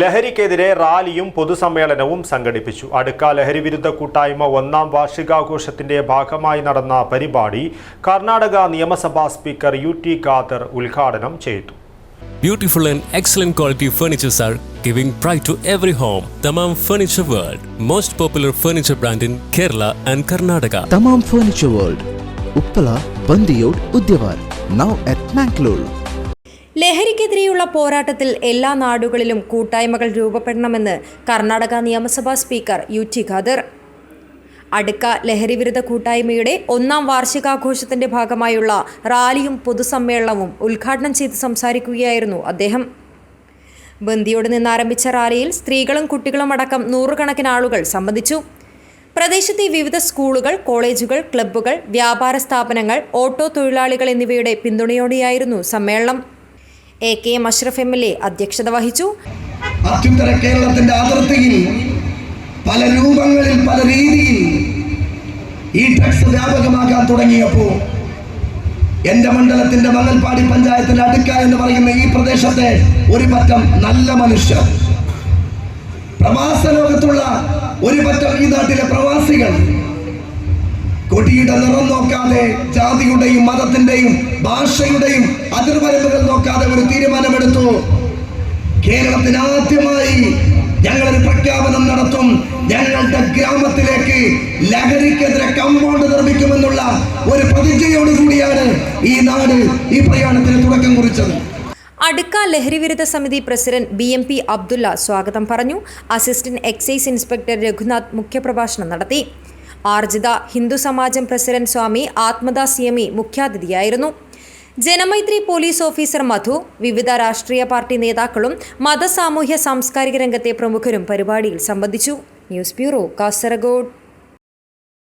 ലഹരിക്കെതിരെ റാലിയും പൊതുസമ്മേളനവും സംഘടിപ്പിച്ചു. അടുക്ക ലഹരി വിരുദ്ധ കൂട്ടായ്മ ഒന്നാം വാർഷികാഘോഷത്തിന്റെ ഭാഗമായി നടന്ന പരിപാടി കർണാടക നിയമസഭാ സ്പീക്കർ യു ടി ഖാദർ ഉദ്ഘാടനം ചെയ്തു. Beautiful and excellent quality furnitures are giving pride to every home Thamam furniture world most popular furniture brand in Kerala and Karnataka Thamam furniture world Uppala Bandiyod Udyavar now at Mangalore ലഹരിക്കെതിരെയുള്ള പോരാട്ടത്തിൽ എല്ലാ നാടുകളിലും കൂട്ടായ്മകൾ രൂപപ്പെടണമെന്ന് കർണാടക നിയമസഭാ speaker U T Khader. അടുക്ക ലഹരിവിരുദ്ധ കൂട്ടായ്മയുടെ ഒന്നാം വാർഷികാഘോഷത്തിന്റെ ഭാഗമായുള്ള റാലിയും പൊതുസമ്മേളനവും ഉദ്ഘാടനം ചെയ്ത് സംസാരിക്കുകയായിരുന്നു അദ്ദേഹം. ബന്ദിയോട് നിന്നാരംഭിച്ച റാലിയിൽ സ്ത്രീകളും കുട്ടികളും അടക്കം നൂറുകണക്കിന് ആളുകൾ സംബന്ധിച്ചു. പ്രദേശത്തെ വിവിധ സ്കൂളുകൾ കോളേജുകൾ ക്ലബ്ബുകൾ വ്യാപാര സ്ഥാപനങ്ങൾ ഓട്ടോ തൊഴിലാളികൾ എന്നിവയുടെ പിന്തുണയോടെയായിരുന്നു സമ്മേളനം. A K M Ashraf M L A അധ്യക്ഷത വഹിച്ചു. അത്യുത്തര കേരളത്തിന്റെ അതിർത്തിയിൽ പല രൂപങ്ങളിൽ പല രീതിയിൽ ഈ ടെക്സ് വ്യാപകമാക്കാൻ തുടങ്ങിയപ്പോൾ എന്റെ മണ്ഡലത്തിന്റെ മങ്ങൽപ്പാടി പഞ്ചായത്തിന്റെ അടുക്ക എന്ന് പറയുന്ന ഈ പ്രദേശത്തെ ഒരു പറ്റം നല്ല മനുഷ്യർ. പ്രവാസ ലോകത്തുള്ള ഒരു പറ്റം ഈ നാട്ടിലെ പ്രവാസികൾ. കൊടിയുടെ നിറം നോക്കാതെ ജാതിയുടെയും മതത്തിന്റെയും ഭാഷയുടെയും അതിർവരമ്പുകൾ നോക്കാതെ ഒരു തീരുമാനമെടുത്തു. കേരളത്തിന് ആദ്യമായി ഞങ്ങളൊരു പ്രഖ്യാപനം നടത്തും. ഞങ്ങളുടെ ഗ്രാമത്തിലേക്ക് ലഹരിക്കെതിരെ കമ്പൗണ്ട് നിർമ്മിക്കുമെന്നുള്ള ഒരു പ്രതിജ്ഞയോട് കൂടിയാണ് ഈ നാട് ഈ പ്രയാണത്തിന് തുടക്കം കുറിച്ചത്. അടുക്ക ലഹരി വിരുദ്ധ സമിതി president B M P Abdulla സ്വാഗതം പറഞ്ഞു. അസിസ്റ്റന്റ് എക്സൈസ് ഇൻസ്പെക്ടർ രഘുനാഥ് മുഖ്യപ്രഭാഷണം നടത്തി. ആർജിത ഹിന്ദു സമാജം പ്രസിഡന്റ് സ്വാമി ആത്മദാസ് യമി മുഖ്യാതിഥിയായിരുന്നു. ജനമൈത്രി പോലീസ് ഓഫീസർ മധു വിവിധ രാഷ്ട്രീയ പാർട്ടി നേതാക്കളും മതസാമൂഹ്യ സാംസ്കാരിക രംഗത്തെ പ്രമുഖരും പരിപാടിയിൽ സംബന്ധിച്ചു. News bureau Kasaragod.